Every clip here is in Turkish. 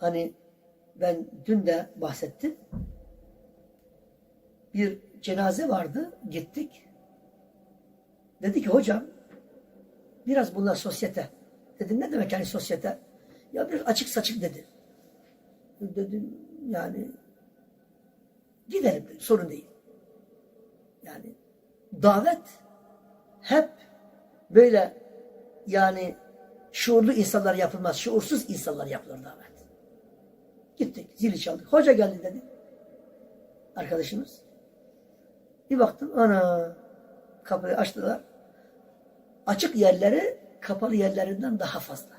Hani ben dün de bahsettim. Bir cenaze vardı. Gittik. Dedi ki hocam biraz bunlar sosyete. Dedim ne demek yani sosyete? Ya bir açık saçık dedi. Dedim yani gidelim dedim, sorun değil. Yani davet hep böyle yani şuurlu insanlar yapılmaz. Şuursuz insanlar yapılır davet. Gittik zili çaldık. Hoca geldi dedi. Arkadaşımız. Bir baktım ana kapıyı açtılar. Açık yerleri kapalı yerlerinden daha fazla.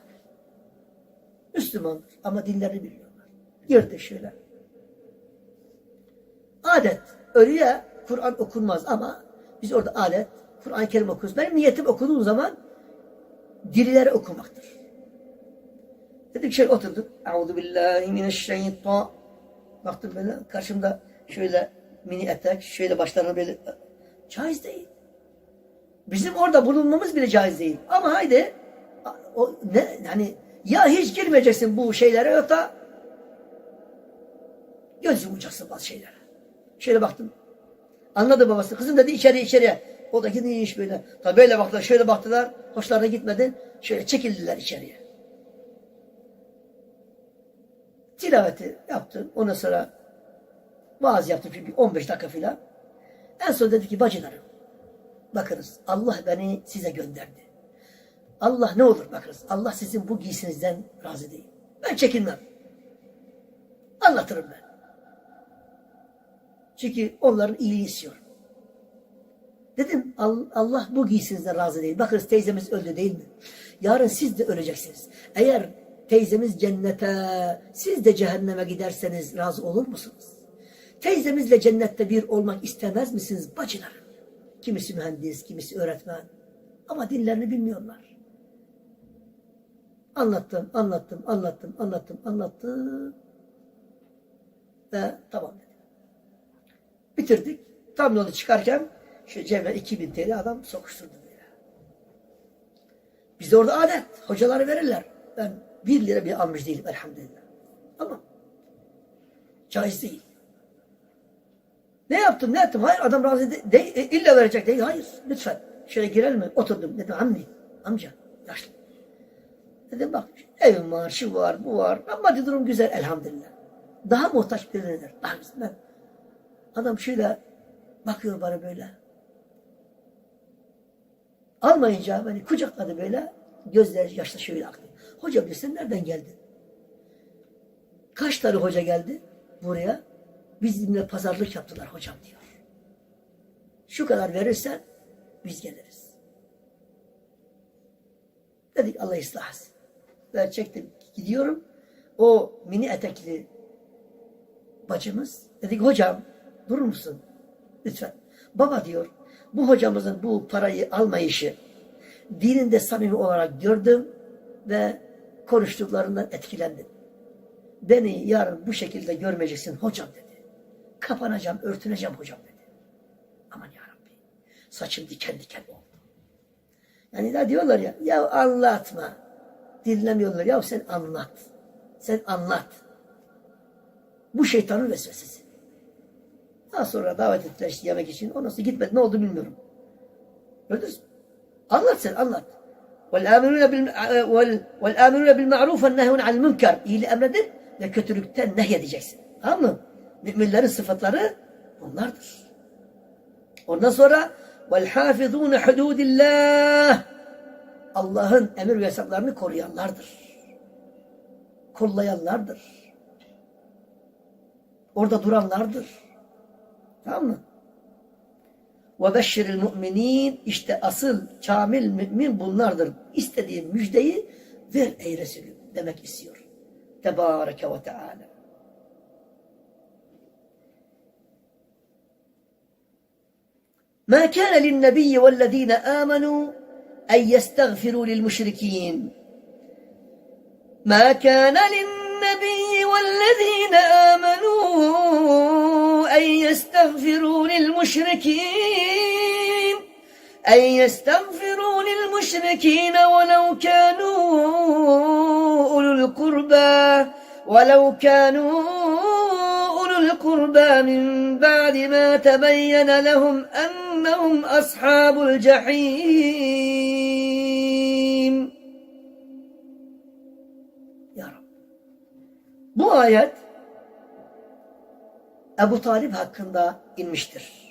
Müslümandır ama dinlerini biliyorlar. Girdi şöyle. Adet. Ölüye Kur'an okunmaz ama biz orada adet, Kur'an-ı Kerim okuruz. Benim niyetim okuduğum zaman dirileri okumaktır. Dedik şöyle oturduk. Euzu billahi mineşşeytan. Baktım böyle karşımda şöyle mini etek, şöyle başlarına böyle caiz değil. Bizim orada bulunmamız bile caiz değil. Ama haydi o ne yani ya hiç girmeyeceksin bu şeylere yok da göz yumacaksın bazı şeylere. Şöyle baktım. Anladı babası. Kızım dedi içeri içeriye. O da gidin böyle. Tabi böyle baktılar, şöyle baktılar. Hoşlarına gitmedi. Şöyle çekildiler içeriye. Tilaveti yaptım. Ondan sonra vaaz yaptım çünkü 15 dakika filan. En son dedi ki bacılarım bakınız Allah beni size gönderdi. Allah ne olur bakınız. Allah sizin bu giysinizden razı değil. Ben çekinmem. Anlatırım ben. Çünkü onların iyiliği istiyorum. Dedim Allah bu giysinizden razı değil. Bakınız teyzemiz öldü değil mi? Yarın siz de öleceksiniz. Eğer teyzemiz cennete, siz de cehenneme giderseniz razı olur musunuz? Teyzemizle cennette bir olmak istemez misiniz bacılarım? Kimisi mühendis, kimisi öğretmen. Ama dinlerini bilmiyorlar. Anlattım, anlattım, anlattım, anlattım, anlattım. Ve tamam dedim. Bitirdik. Tam yolu çıkarken şu cebine 2000 TL adam sokuşturdu. Bizde orada adet. Hocaları verirler. Ben bir lira bile almış değilim elhamdülillah. Ama caiz değil. Ne yaptım ne yaptım? Hayır adam razı değil. De, e, illa verecek değil. Hayır lütfen. Şöyle girelim mi? Oturdum. Dedim ammi, amca, yaşlı. Dedim bak evim var, şu var, bu var. Ama durum güzel elhamdülillah. Daha muhtaç birinedir. Daha güzel. Ben, adam şöyle bakıyor bana böyle. Almayınca beni kucakladı böyle. Gözleri yaşla şöyle aktı. Hocam diyor sen nereden geldin? Kaç tane hoca geldi buraya? Bizimle pazarlık yaptılar hocam diyor. Şu kadar verirsen biz geliriz. Dedik Allah ıslah etsin. Ben çektim gidiyorum. O mini etekli bacımız dedik hocam durur musun? Lütfen. Baba diyor bu hocamızın bu parayı almayışı dininde samimi olarak gördüm ve konuştuklarından etkilendim. Beni yarın bu şekilde görmeyeceksin hocam dedi. Kapanacağım, örtüneceğim hocam dedi. Aman ya Rabbi. Saçım diken diken oldu. Yani da diyorlar ya, ya anlatma. Dinlemiyorlar. Ya sen anlat. Sen anlat. Bu şeytanın vesvesesi. Daha sonra davet ettiler işte yemek için. Ondan sonra gitmedi. Ne oldu bilmiyorum. Gördünüz mü? Anlat sen anlat. وَالْآمِنُونَ بِالْمَعْرُوفَ وَالنَّهُونَ عَنِ الْمُنْكَرِ İyiliği emredin ve kötülükten nehyedeceksin. Tamam mı? Müminlerin sıfatları bunlardır. Ondan sonra وَالْحَافِظُونَ حُدُودِ اللّٰهِ Allah'ın emir ve yasaklarını koruyanlardır. Kollayanlardır. Orada duranlardır. Tamam mı? وَبَشِّرِ الْمُؤْمِنِينَ İşte asıl kamil mümin bunlardır. İstediğin müjdeyi ver ey Resulüm demek istiyor. Tebareke ve Teala. ما كان للنبي والذين آمنوا أن يستغفروا للمشركين ما كان للنبي والذين آمنوا أن يستغفروا للمشركين أن يستغفروا للمشركين ولو كانوا أولو القربى ولو كانوا أولو القربى من بعد ما تبين لهم أنهم أصحاب الجحيم Ya Rab. Bu Ebu Talip hakkında inmiştir.